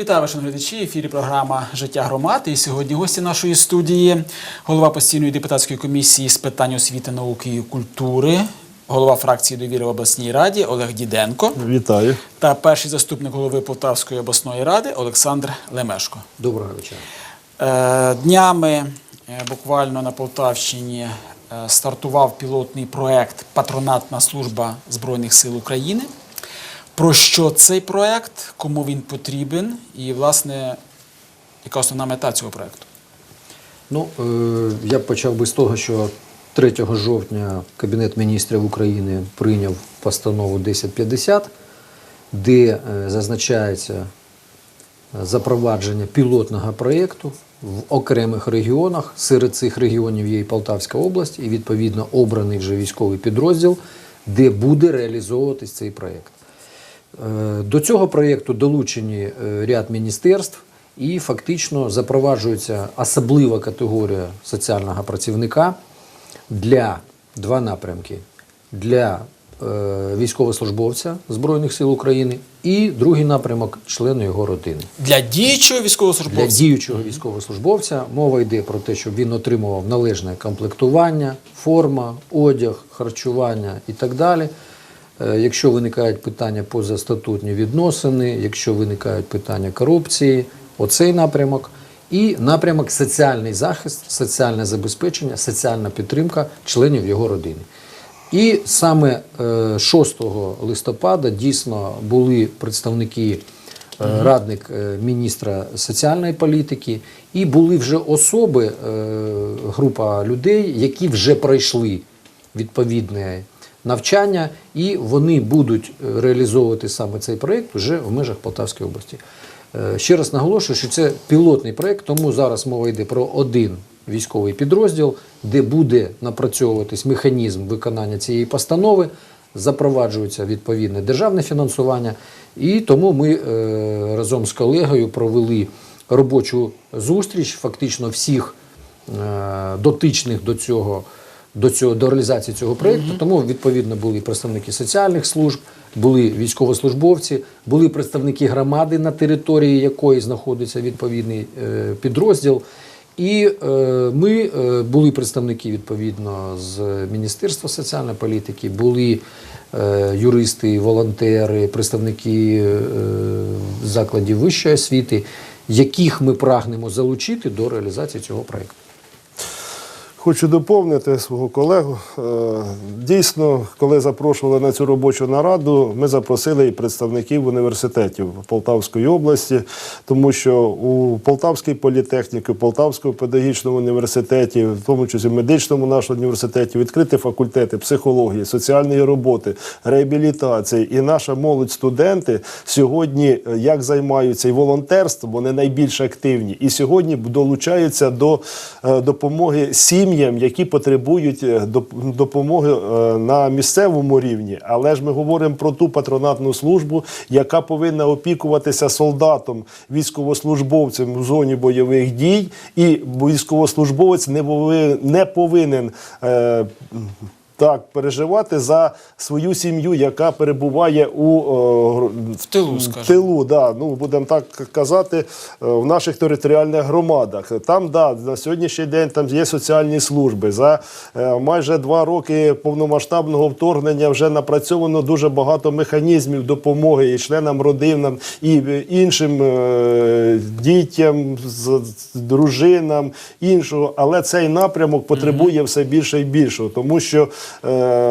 Вітаю ваші глядачі. В ефірі програма Життя громад. І сьогодні гості нашої студії, голова постійної депутатської комісії з питань освіти, науки і культури, голова фракції довіри в обласній раді Олег Діденко Вітаю. та перший заступник голови Полтавської обласної ради Олександр Лемешко. Доброго вечора. Е, Днями е, буквально на Полтавщині е, стартував пілотний проект Патронатна служба Збройних сил України. Про що цей проект, кому він потрібен, і, власне, яка основна мета цього проекту? Ну, е, я б почав би з того, що 3 жовтня Кабінет міністрів України прийняв постанову 1050, де е, зазначається запровадження пілотного проєкту в окремих регіонах. Серед цих регіонів є і Полтавська область, і відповідно обраний вже військовий підрозділ, де буде реалізовуватись цей проєкт. Е, До цього проєкту долучені е, ряд міністерств і фактично запроваджується особлива категорія соціального працівника для два напрямки: для е, військовослужбовця Збройних сил України і другий напрямок члени його родини. Для діючого військовослужбовця Для діючого військовослужбовця мова йде про те, щоб він отримував належне комплектування, форма, одяг, харчування і так далі. Е, Якщо виникають питання позастатутні відносини, якщо виникають питання корупції, оцей напрямок. І напрямок соціальний захист, соціальне забезпечення, соціальна підтримка членів його родини. І саме е, 6 листопада дійсно були представники е, радник е, міністра соціальної політики, і були вже особи, е, група людей, які вже пройшли відповідне навчання, і вони будуть е, реалізовувати саме цей проєкт вже в межах Полтавської області. Е, Ще раз наголошую, що це пілотний проєкт, тому зараз мова йде про один військовий підрозділ, де буде напрацьовуватись механізм виконання цієї постанови, запроваджується відповідне державне фінансування. І тому ми е, разом з колегою провели робочу зустріч фактично всіх дотичних до цього. До цього до реалізації цього проєкту, тому відповідно були представники соціальних служб, були військовослужбовці, були представники громади, на території якої знаходиться відповідний е, підрозділ. І е, ми е, були представники відповідно з Міністерства соціальної політики, були е, юристи, волонтери, представники е, закладів вищої освіти, яких ми прагнемо залучити до реалізації цього проєкту. Хочу доповнити свого колегу. Е, Дійсно, коли запрошували на цю робочу нараду, ми запросили і представників університетів Полтавської області, тому що у Полтавській політехніці, Полтавському педагогічному університеті, в тому числі в медичному нашому університеті, відкриті факультети психології, соціальної роботи, реабілітації. І наша молодь, студенти сьогодні е, як займаються і волонтерством, вони найбільш активні. І сьогодні долучаються до е, допомоги сім'ям, які потребують е, допомоги е, на місцевому рівні. Але ж ми говоримо про ту патронатну службу, яка повинна опікуватися солдатом, військовослужбовцем в зоні бойових дій, і військовослужбовець не повинен, не повинен е, так переживати за свою сім'ю, яка перебуває у е, В тилу, в тилу, да, ну будемо так казати, е, в наших територіальних громадах. Там да, на сьогоднішній день там є соціальні служби. За е, майже два роки повномасштабного вторгнення вже напрацьовано дуже багато механізмів допомоги і членам родинам, і іншим е, дітям, з- з- дружинам, іншого. Але цей напрямок потребує все більше і більшого, тому що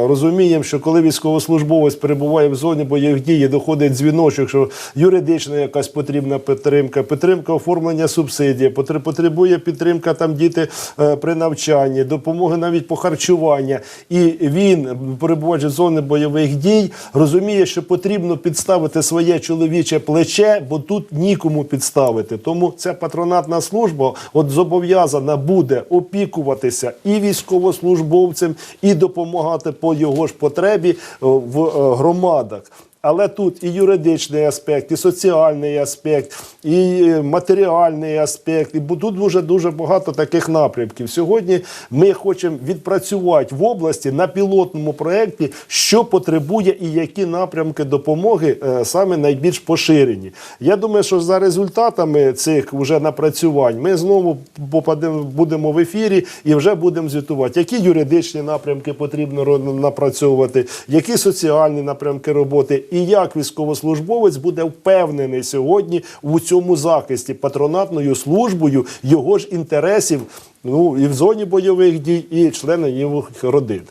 розуміємо, що коли військовослужбовець перебуває в зоні бойових дій, доходить дзвіночок, що юридична якась потрібна підтримка, підтримка оформлення субсидії, потр- потребує підтримка там діти е, при навчанні, допомоги навіть по харчуванню. І він, перебуваючи в зоні бойових дій, розуміє, що потрібно підставити своє чоловіче плече, бо тут нікому підставити. Тому ця патронатна служба от зобов'язана буде опікуватися і військовослужбовцем, і допомагати по його ж потребі е, в е, громадах. Але тут і юридичний аспект, і соціальний аспект, і е, матеріальний аспект. І тут дуже дуже багато таких напрямків. Сьогодні ми хочемо відпрацювати в області на пілотному проєкті, що потребує і які напрямки допомоги е, саме найбільш поширені. Я думаю, що за результатами цих вже напрацювань ми знову попадемо, будемо в ефірі і вже будемо звітувати, які юридичні напрямки потрібно напрацьовувати, які соціальні напрямки роботи, і як військовослужбовець буде впевнений сьогодні у цьому захисті патронатною службою його ж інтересів. Ну і в зоні бойових дій, і члени його родин.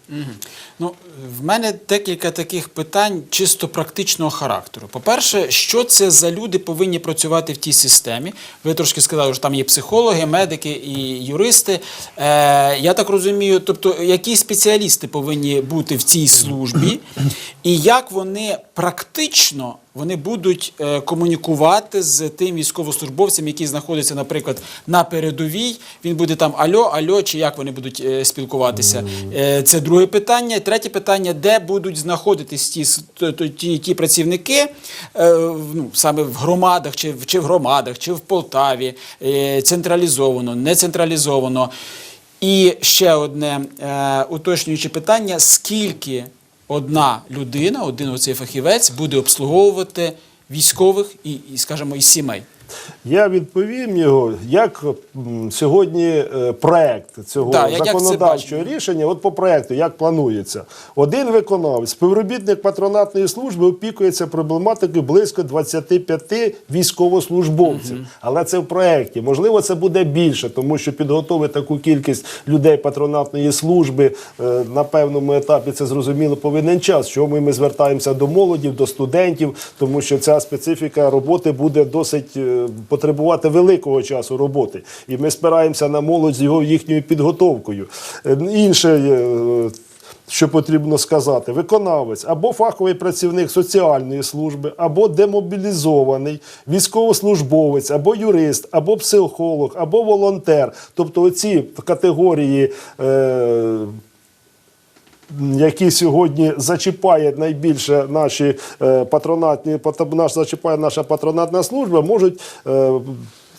Ну, в мене декілька таких питань чисто практичного характеру. По-перше, що це за люди повинні працювати в тій системі? Ви трошки сказали, що там є психологи, медики і юристи. Е, я так розумію, тобто, які спеціалісти повинні бути в цій службі, і як вони практично вони будуть е, комунікувати з тим військовослужбовцем, який знаходиться, наприклад, на передовій. Він буде там альо, альо, чи як вони будуть е, спілкуватися. Е, це друге питання. Третє питання, де будуть знаходитись ті, ті, працівники, ну, саме в громадах, чи, в- громадах, чи в Полтаві, централізовано, не централізовано. І ще одне уточнююче питання: скільки одна людина, один оцей фахівець буде обслуговувати військових і, і скажімо, і сімей? Я відповім його, як сьогодні е, проект цього Да, законодавчого рішення, от по проекту, як планується. Один виконавець, співробітник патронатної служби опікується проблематикою близько 25 військовослужбовців. Але це в проекті. Можливо, це буде більше, тому що підготовити таку кількість людей патронатної служби е, на певному етапі це зрозуміло повинен час. Що ми, звертаємося до молоді, до студентів, тому що ця специфіка роботи буде досить е, потребувати великого часу роботи. І ми спираємося на молодь з його їхньою підготовкою. Е, Інше. е, що потрібно сказати, виконавець або фаховий працівник соціальної служби, або демобілізований військовослужбовець, або юрист, або психолог, або волонтер. Тобто оці категорії. Е- які сьогодні зачіпає найбільше наші е, патронатні, наш зачіпає наша патронатна служба, можуть е,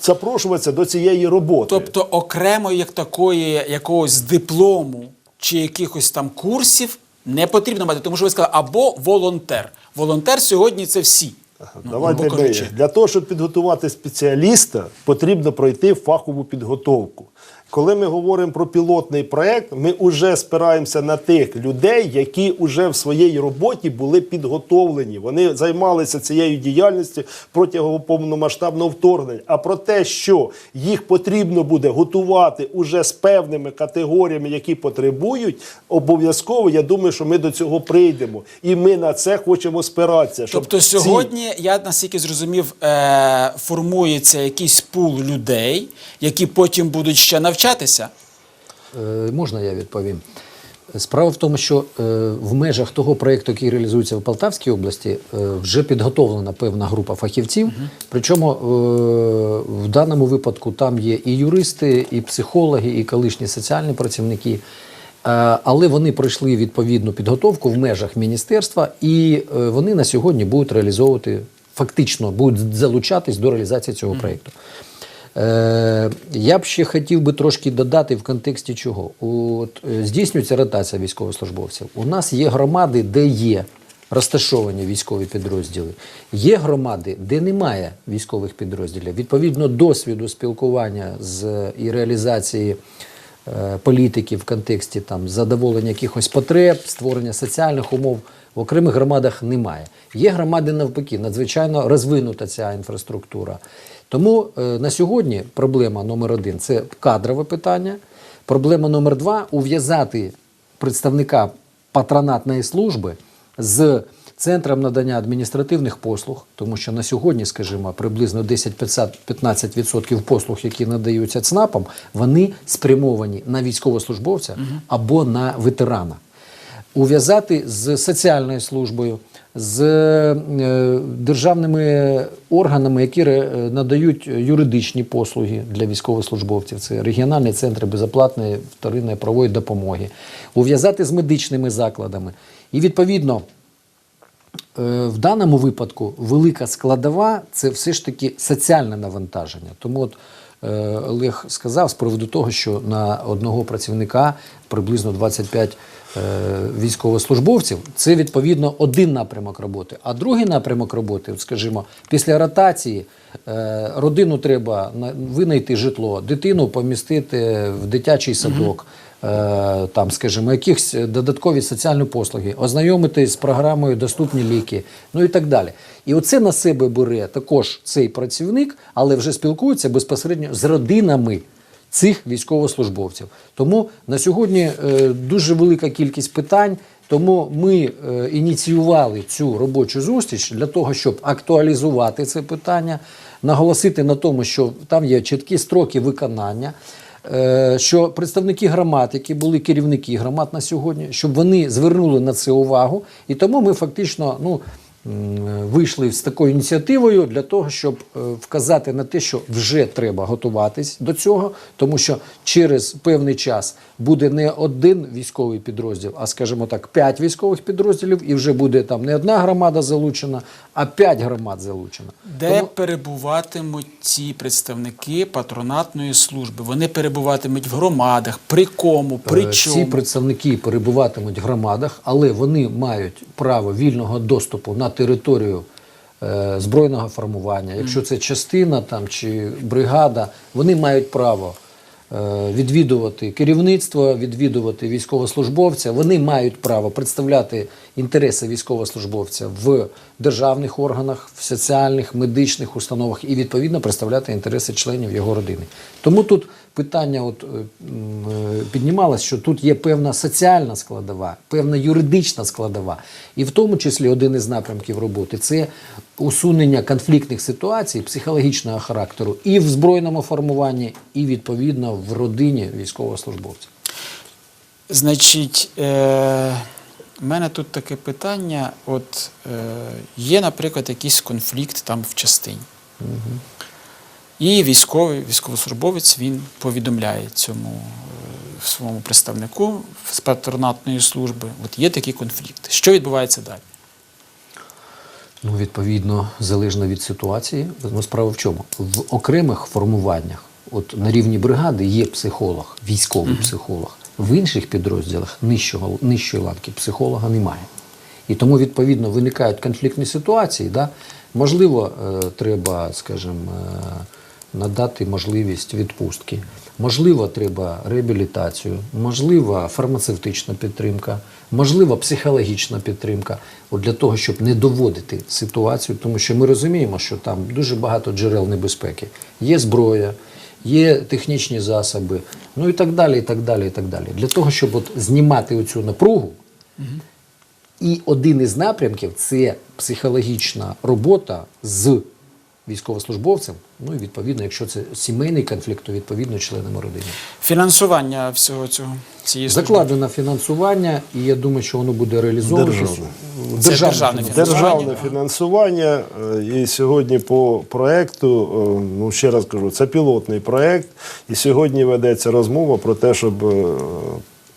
запрошуватися до цієї роботи. Тобто окремо як такої якогось диплому чи якихось там курсів не потрібно мати, тому що ви сказали або волонтер. Волонтер сьогодні це всі. Ну, Давайте Для того, щоб підготувати спеціаліста, потрібно пройти фахову підготовку. Коли ми говоримо про пілотний проект, ми вже спираємося на тих людей, які вже в своїй роботі були підготовлені. Вони займалися цією діяльністю протягом повномасштабного вторгнення. А про те, що їх потрібно буде готувати уже з певними категоріями, які потребують, обов'язково я думаю, що ми до цього прийдемо. І ми на це хочемо спиратися. щоб Тобто ці- сьогодні, я наскільки зрозумів, е, формується якийсь пул людей, які потім будуть ще навчатися. Е, Можна я відповім? Справа в тому, що е, в межах того проєкту, який реалізується в Полтавській області, е, вже підготовлена певна група фахівців. Причому е, в даному випадку там є і юристи, і психологи, і колишні соціальні працівники. Е, Але вони пройшли відповідну підготовку в межах міністерства, і е, вони на сьогодні будуть реалізовувати, фактично будуть залучатись до реалізації цього проєкту. Е, я б ще хотів би трошки додати в контексті чого. От, е, здійснюється ротація військовослужбовців. У нас є громади, де є розташовані військові підрозділи. Є громади, де немає військових підрозділів. Відповідно досвіду спілкування з і реалізації е, політики в контексті там задоволення якихось потреб, створення соціальних умов в окремих громадах немає. Є громади навпаки, надзвичайно розвинута ця інфраструктура. Тому е, на сьогодні проблема номер один це кадрове питання. Проблема номер два ув'язати представника патронатної служби з центром надання адміністративних послуг, тому що на сьогодні, скажімо, приблизно 10-15% послуг, які надаються ЦНАПам, вони спрямовані на військовослужбовця або на ветерана. Ув'язати з соціальною службою, з е, державними органами, які надають юридичні послуги для військовослужбовців. Це регіональні центри безоплатної вторинної правової допомоги, ув'язати з медичними закладами. І відповідно Е, В даному випадку велика складова це все ж таки соціальне навантаження. Тому от е, Олег сказав з приводу того, що на одного працівника приблизно 25 е, військовослужбовців це відповідно один напрямок роботи. А другий напрямок роботи, скажімо, після ротації е, родину треба на- винайти житло, дитину помістити в дитячий садок е, там, скажімо, якісь додаткові соціальні послуги, ознайомитись з програмою Доступні ліки, ну і так далі. І оце на себе бере також цей працівник, але вже спілкується безпосередньо з родинами цих військовослужбовців. Тому на сьогодні е, дуже велика кількість питань. Тому ми е, ініціювали цю робочу зустріч для того, щоб актуалізувати це питання, наголосити на тому, що там є чіткі строки виконання. Е, що представники громад, які були керівники громад на сьогодні, щоб вони звернули на це увагу. І тому ми фактично ну, вийшли з такою ініціативою для того, щоб е, вказати на те, що вже треба готуватись до цього, тому що через певний час буде не один військовий підрозділ, а скажімо так, п'ять військових підрозділів, і вже буде там не одна громада залучена, а п'ять громад залучено. Де Тому- перебуватимуть ці представники патронатної служби? Вони перебуватимуть в громадах, при кому, при Е, чому? Ці представники перебуватимуть в громадах, але вони мають право вільного доступу на територію е, збройного формування. Якщо це частина там чи бригада, вони мають право е, відвідувати керівництво, відвідувати військовослужбовця. Вони мають право представляти інтереси військовослужбовця в державних органах, в соціальних, медичних установах і відповідно представляти інтереси членів його родини. Тому тут питання от, е, е, піднімалось, що тут є певна соціальна складова, певна юридична складова. І в тому числі один із напрямків роботи це усунення конфліктних ситуацій психологічного характеру і в збройному формуванні, і відповідно в родині військовослужбовця. Значить, е, в мене тут таке питання: от е, є, наприклад, якийсь конфлікт там в частині. І військовий, військовослужбовець він повідомляє цьому е, своєму представнику з патронатної служби. От є такий конфлікт. Що відбувається далі? Ну, відповідно, залежно від ситуації. Ну, справа в чому? В окремих формуваннях, от на рівні бригади є психолог, військовий психолог. В інших підрозділах нижчого, нижчої ланки психолога немає. І тому, відповідно, виникають конфліктні ситуації. Да? Можливо, е, треба, скажімо, е, надати можливість відпустки. Можливо, треба реабілітацію, можливо, фармацевтична підтримка, можливо, психологічна підтримка, от для того, щоб не доводити ситуацію, тому що ми розуміємо, що там дуже багато джерел небезпеки. Є зброя, є технічні засоби, ну і так далі. і так далі, і так далі. Для того, щоб от знімати оцю напругу, і один із напрямків це психологічна робота з військовослужбовцем. Ну і відповідно, якщо це сімейний конфлікт, то відповідно членами родини. Фінансування всього цього цієї служби? Закладено фінансування, і я думаю, що воно буде реалізовано. Державне. Це державне фінансування. Державне фінансування. е, І сьогодні по проекту, е, ну ще раз кажу, це пілотний проект. І сьогодні ведеться розмова про те, щоб е,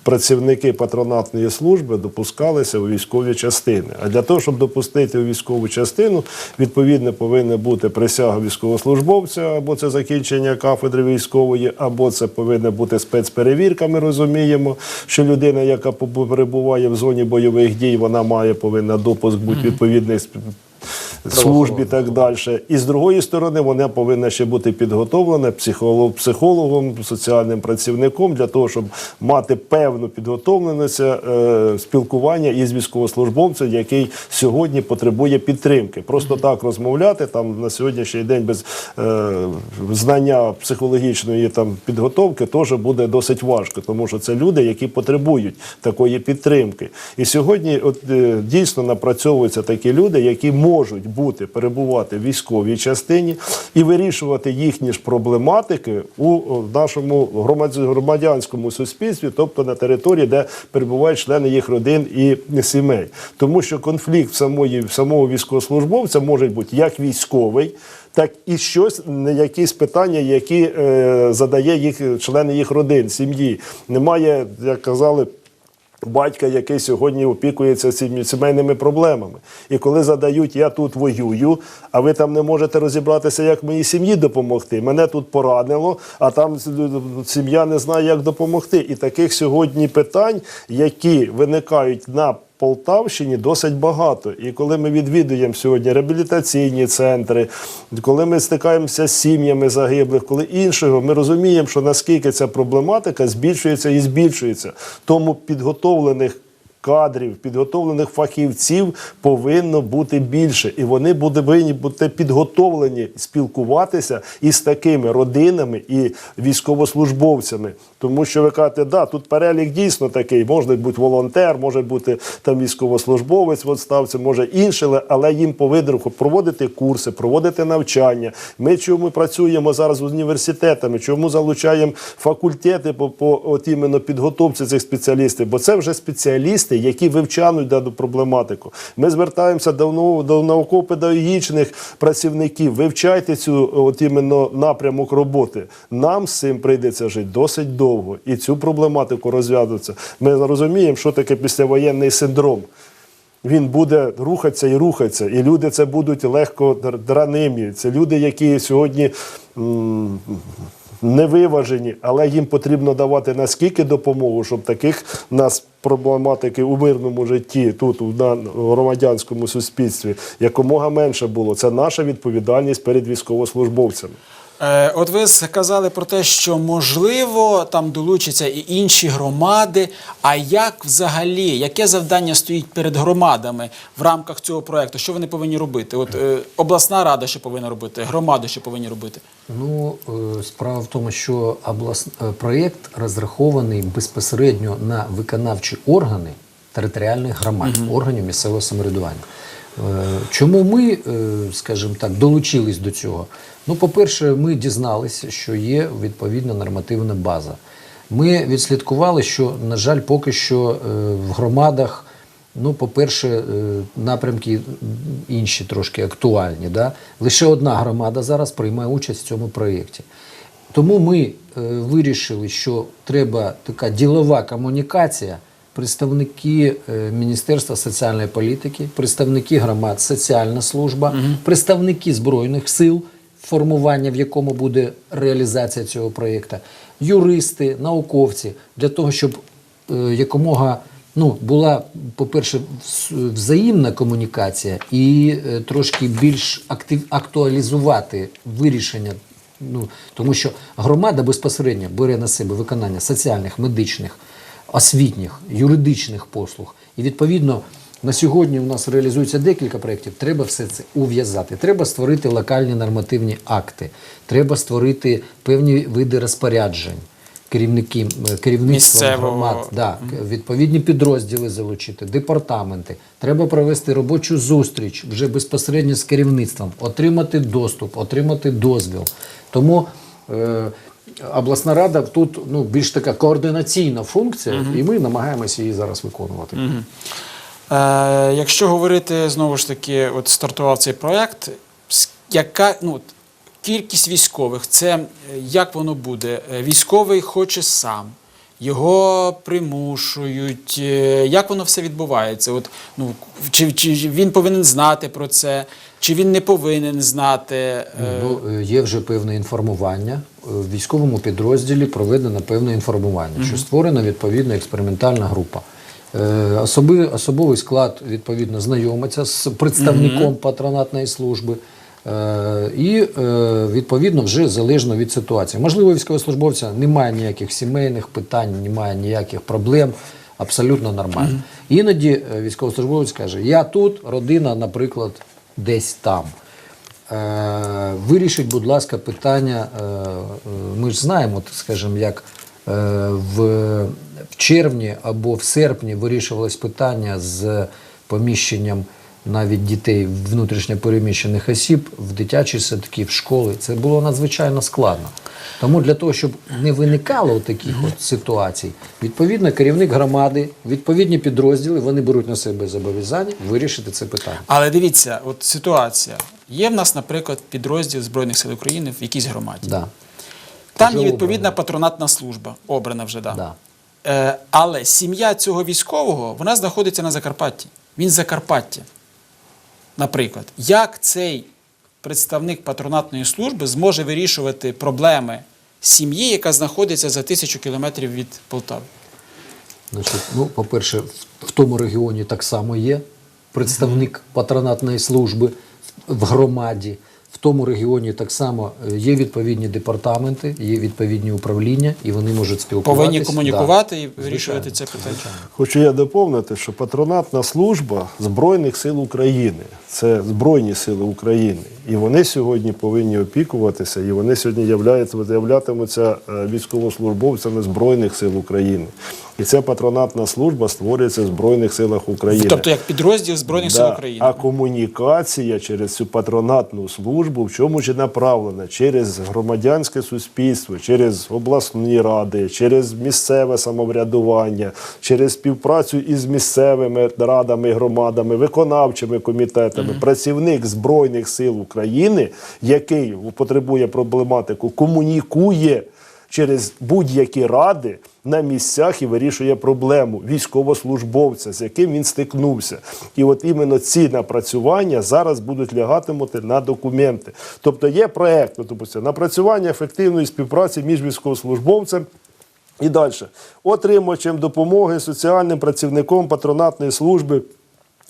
працівники патронатної служби допускалися у військові частини. А для того, щоб допустити у військову частину, відповідно повинна бути присяга військовослужбовця, або це закінчення кафедри військової, або це повинна бути спецперевірка. Ми розуміємо, що людина, яка перебуває в зоні бойових дій, вона має повинна допуск бути відповідних служб і так далі. І з другої сторони, вона повинна ще бути підготовлена психолог, психологом, соціальним працівником для того, щоб мати певну підготовленість е, спілкування із військовослужбовцем, який сьогодні потребує підтримки. Просто так розмовляти там на сьогоднішній день без е, знання психологічної там підготовки теж буде досить важко, тому що це люди, які потребують такої підтримки. І сьогодні, от е, дійсно напрацьовуються такі люди, які можуть бути перебувати в військовій частині і вирішувати їхні ж проблематики у нашому громадянському суспільстві, тобто на території, де перебувають члени їх родин і сімей. Тому що конфлікт самої самого військовослужбовця може бути як військовий. Так і щось якісь питання, які е, задає їх члени їх родин, сім'ї. Немає, як казали, батька, який сьогодні опікується цими сімейними проблемами. І коли задають, я тут воюю, а ви там не можете розібратися, як моїй сім'ї допомогти. Мене тут поранило, а там сім'я не знає, як допомогти. І таких сьогодні питань, які виникають на Полтавщині досить багато. І коли ми відвідуємо сьогодні реабілітаційні центри, коли ми стикаємося з сім'ями загиблих, коли іншого, ми розуміємо, що наскільки ця проблематика збільшується і збільшується. Тому підготовлених кадрів, підготовлених фахівців повинно бути більше, і вони повинні бути підготовлені спілкуватися із такими родинами і військовослужбовцями. Тому що ви кажете, да, тут перелік дійсно такий, може бути волонтер, може бути там військовослужбовець в відставці, може інше, але їм повинно проводити курси, проводити навчання. Ми чому працюємо зараз з університетами, чому залучаємо факультети по, по от іменно підготовці цих спеціалістів, бо це вже спеціалісти, які вивчають дану проблематику. Ми звертаємося до, до науково-педагогічних працівників. Вивчайте цю от іменно напрямок роботи. Нам з цим прийдеться жити досить довго, і цю проблематику розв'язується. Ми розуміємо, що таке післявоєнний синдром. Він буде рухатися і рухатися, і люди це будуть легко др- дранимі. Це люди, які сьогодні невиважені, але їм потрібно давати наскільки допомогу, щоб таких нас проблематики у мирному житті, тут на- громадянському суспільстві, якомога менше було. Це наша відповідальність перед військовослужбовцями. Е, От ви сказали про те, що можливо там долучаться і інші громади. А як взагалі, яке завдання стоїть перед громадами в рамках цього проекту? Що вони повинні робити? От е, обласна рада що повинна робити, громади що повинні робити? Ну, е, справа в тому, що облас... проєкт розрахований безпосередньо на виконавчі органи територіальних громад, органів місцевого самоврядування. Чому ми, скажімо так, долучились до цього? Ну, по-перше, ми дізналися, що є відповідна нормативна база. Ми відслідкували, що, на жаль, поки що е, в громадах Ну, по-перше, е, напрямки інші трошки актуальні. Да? Лише одна громада зараз приймає участь в цьому проєкті. Тому ми е, вирішили, що треба така ділова комунікація, представники Міністерства соціальної політики, представники громад, соціальна служба, представники Збройних сил, формування, в якому буде реалізація цього проєкту, юристи, науковці, для того, щоб е, якомога ну, була, по-перше, взаємна комунікація і е, трошки більш актив, актуалізувати вирішення. Ну, тому що громада безпосередньо бере на себе виконання соціальних, медичних, освітніх, юридичних послуг. І відповідно на сьогодні у нас реалізується декілька проєктів. Треба все це ув'язати. Треба створити локальні нормативні акти, треба створити певні види розпоряджень. Керівники, керівництво Місцевого. громад, да, відповідні підрозділи залучити, департаменти. Треба провести робочу зустріч вже безпосередньо з керівництвом, отримати доступ, отримати дозвіл. Тому е, обласна рада тут ну, більш така координаційна функція, і ми намагаємося її зараз виконувати. Е, якщо говорити знову ж таки, от стартував цей проект, яка ну, кількість військових, це е, як воно буде? Е, Військовий хоче сам, його примушують. е, Як воно все відбувається? От, ну, чи, чи він повинен знати про це, чи він не повинен знати? Е, Ну, є вже певне інформування. Е, В військовому підрозділі проведено певне інформування, що створена відповідна експериментальна група. Особи, особовий склад відповідно знайомиться з представником патронатної служби. Е, І е, відповідно вже залежно від ситуації. Можливо, військовослужбовця немає ніяких сімейних питань, немає ніяких проблем, абсолютно нормально. Іноді е, військовослужбовець каже: Я тут, родина, наприклад, десь там. Вирішіть, будь ласка, питання. Ми ж знаємо, скажімо, як в, в червні або в серпні вирішувалось питання з поміщенням навіть дітей внутрішньо переміщених осіб в дитячі садки, в школи. Це було надзвичайно складно. Тому для того, щоб не виникало таких от ситуацій, відповідно, керівник громади, відповідні підрозділи, вони беруть на себе зобов'язання вирішити це питання. Але дивіться, от ситуація. Є в нас, наприклад, підрозділ Збройних сил України в якійсь громаді. Да. Там є відповідна патронатна служба, обрана вже, да. Да. Е, але сім'я цього військового вона знаходиться на Закарпатті. Він з Закарпаття. Наприклад, як цей представник патронатної служби зможе вирішувати проблеми сім'ї, яка знаходиться за тисячу кілометрів від Полтави? Значить, ну, по-перше, в, тому регіоні так само є представник патронатної служби в громаді. Тому регіоні так само е, є відповідні департаменти, є відповідні управління, і вони можуть спілкуватися. Повинні комунікувати і вирішувати це питання. Хочу я доповнити, що патронатна служба Збройних сил України це Збройні Сили України. І вони сьогодні повинні опікуватися, і вони сьогодні являються, являтимуться е, військовослужбовцями Збройних сил України. І ця патронатна служба створюється в Збройних силах України. Тобто як підрозділ Збройних сил України. А комунікація через цю патронатну службу в чому ж направлена? Через громадянське суспільство, через обласні ради, через місцеве самоврядування, через співпрацю із місцевими радами, громадами, виконавчими комітетами. Працівник Збройних сил України, який потребує проблематику, комунікує через будь-які ради на місцях і вирішує проблему військовослужбовця, з яким він стикнувся. І от іменно ці напрацювання зараз будуть лягатимути на документи. Тобто є проект, допустим, напрацювання ефективної співпраці між військовослужбовцем. І далі. Отримувачем допомоги соціальним працівником патронатної служби.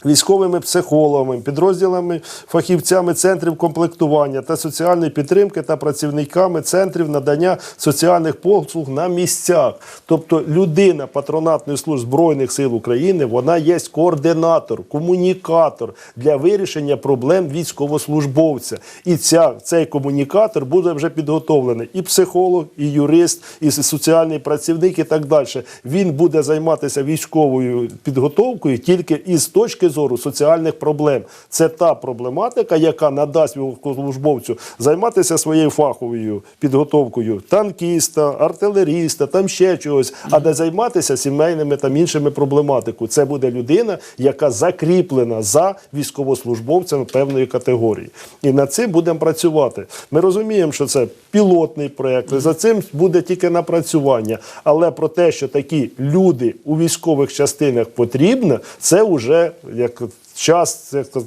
Військовими психологами, підрозділами, фахівцями центрів комплектування та соціальної підтримки та працівниками центрів надання соціальних послуг на місцях. Тобто людина патронатної служби Збройних сил України, вона є координатор, комунікатор для вирішення проблем військовослужбовця. І ця, цей комунікатор буде вже підготовлений і психолог, і юрист, і соціальний працівник, і так далі. Він буде займатися військовою підготовкою тільки із точки зору соціальних проблем. Це та проблематика, яка надасть військовослужбовцю займатися своєю фаховою підготовкою танкіста, артилеріста, там ще чогось, а не займатися сімейними та іншими проблематикою. Це буде людина, яка закріплена за військовослужбовцем певної категорії. І над цим будемо працювати. Ми розуміємо, що це пілотний проєкт, за цим буде тільки напрацювання. Але про те, що такі люди у військових частинах потрібно, це вже як час. Як то,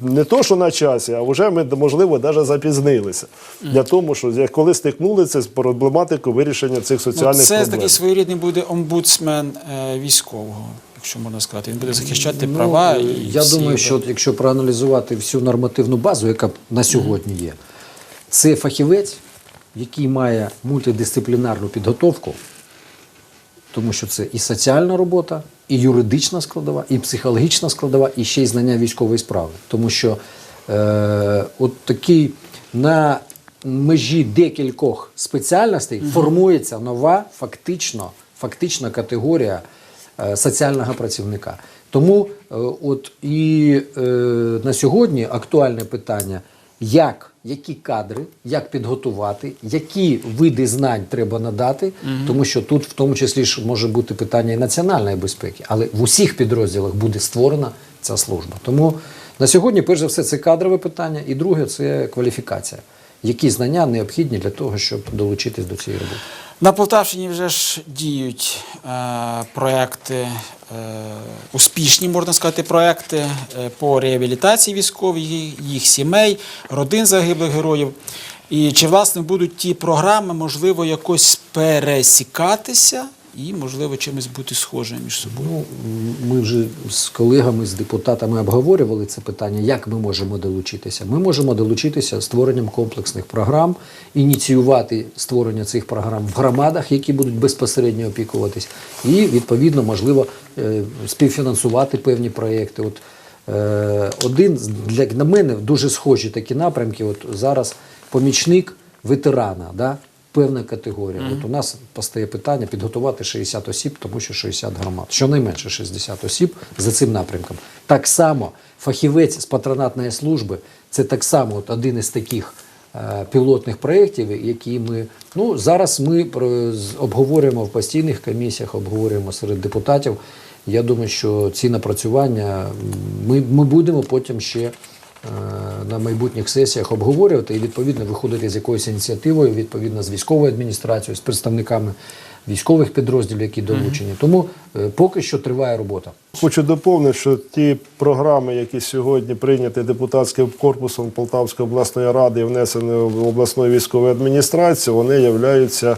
не то, що на часі, а вже ми, можливо, навіть запізнилися. Для того, що як коли стикнулися з проблематикою вирішення цих Ну, соціальних це проблем. такий своєрідний буде омбудсмен е, військового, якщо можна сказати. Він буде захищати права. Ну, і я всі думаю, що от якщо проаналізувати всю нормативну базу, яка на сьогодні є, це фахівець, який має мультидисциплінарну підготовку, тому що це і соціальна робота, і юридична складова, і психологічна складова, і ще й знання військової справи. Тому що е, от такий на межі декількох спеціальностей формується нова фактично, фактична категорія е, соціального працівника. Тому е, от і е, на сьогодні актуальне питання, як, які кадри, як підготувати, які види знань треба надати, тому що тут в тому числі ж може бути питання і національної безпеки, але в усіх підрозділах буде створена ця служба. Тому на сьогодні, перш за все, це кадрове питання, і друге це кваліфікація. Які знання необхідні для того, щоб долучитись до цієї роботи? На Полтавщині вже ж діють е, проекти, е, успішні, можна сказати, проекти е, по реабілітації військових, їх сімей, родин загиблих героїв. І чи власне будуть ті програми, можливо, якось пересікатися і, можливо, чимось бути схожими між собою? Ну, ми вже з колегами, з депутатами обговорювали це питання, як ми можемо долучитися. Ми можемо долучитися створенням комплексних програм, ініціювати створення цих програм в громадах, які будуть безпосередньо опікуватись, і відповідно можливо е, співфінансувати певні проєкти. От е, один для мене дуже схожі такі напрямки. От зараз помічник ветерана. Да? Певна категорія. От у нас постає питання підготувати 60 осіб, тому що 60 громад. Щонайменше 60 осіб за цим напрямком. Так само фахівець з патронатної служби це так само от один із таких е, пілотних проєктів, які ми ну зараз ми обговорюємо в постійних комісіях, обговорюємо серед депутатів. Я думаю, що ці напрацювання ми, ми будемо потім ще на майбутніх сесіях обговорювати і відповідно виходити з якоюсь ініціативою, відповідно з військовою адміністрацією, з представниками військових підрозділів, які долучені. Тому е, поки що триває робота. Хочу доповнити, що ті програми, які сьогодні прийняті депутатським корпусом Полтавської обласної ради і внесені в обласну військову адміністрацію, вони являються е,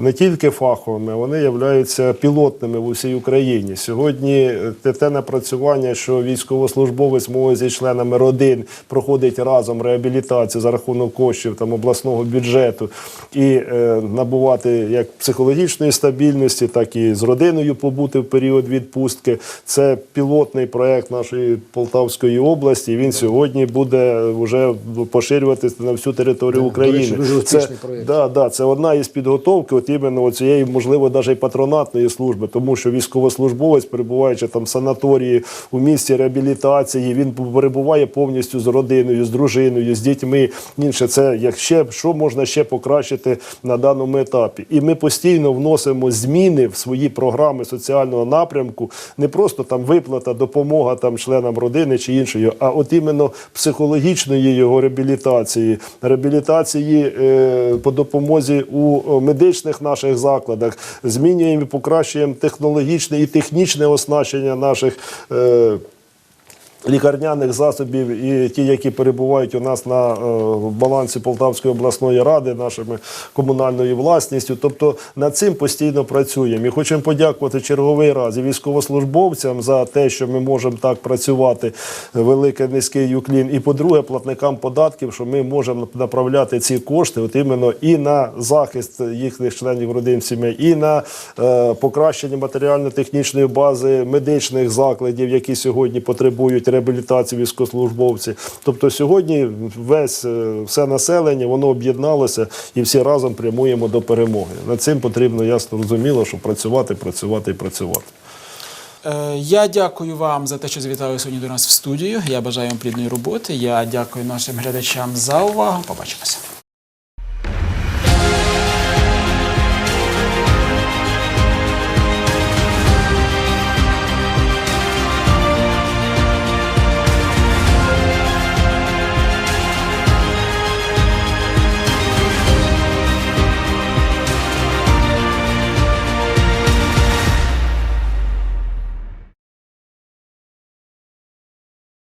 не тільки фаховими, вони являються пілотними в усій Україні. Сьогодні е, те, те напрацювання, що військовослужбовець може зі членами родин проходить разом реабілітацію за рахунок коштів там обласного бюджету і е, набувати як психологічної стабільності, так і з родиною побути в період відпустки. Це пілотний проект нашої Полтавської області. Він сьогодні буде вже поширюватися на всю територію України. це. Да, да, це одна із підготовки, от іменно цієї, можливо, навіть патронатної служби, тому що військовослужбовець, перебуваючи там в санаторії у місці реабілітації, він перебуває повністю з родиною, з дружиною, з дітьми. Інше це як ще що можна ще покращити на даному етапі. І ми постійно вносимо зміни в свої програми соціального напрямку, не просто там виплата, допомога там членам родини чи іншої, а от іменно психологічної його реабілітації, реабілітації е, по допомозі у медичних наших закладах, змінюємо і покращуємо технологічне і технічне оснащення наших. Е, Лікарняних засобів і ті, які перебувають у нас на е, балансі Полтавської обласної ради, нашими комунальною власністю. Тобто над цим постійно працюємо. І хочемо подякувати черговий раз і військовослужбовцям за те, що ми можемо так працювати. Велике низький юклін. І по-друге, платникам податків, що ми можемо направляти ці кошти, от іменно і на захист їхніх членів родин сімей, і на е, покращення матеріально-технічної бази медичних закладів, які сьогодні потребують реабілітації військовослужбовці. Тобто сьогодні весь е, все населення воно об'єдналося і всі разом прямуємо до перемоги. Над цим потрібно ясно розуміло, що працювати, працювати і працювати. Е, Я дякую вам за те, що завітали сьогодні до нас в студію. Я бажаю вам плідної роботи. Я дякую нашим глядачам за увагу. Побачимося.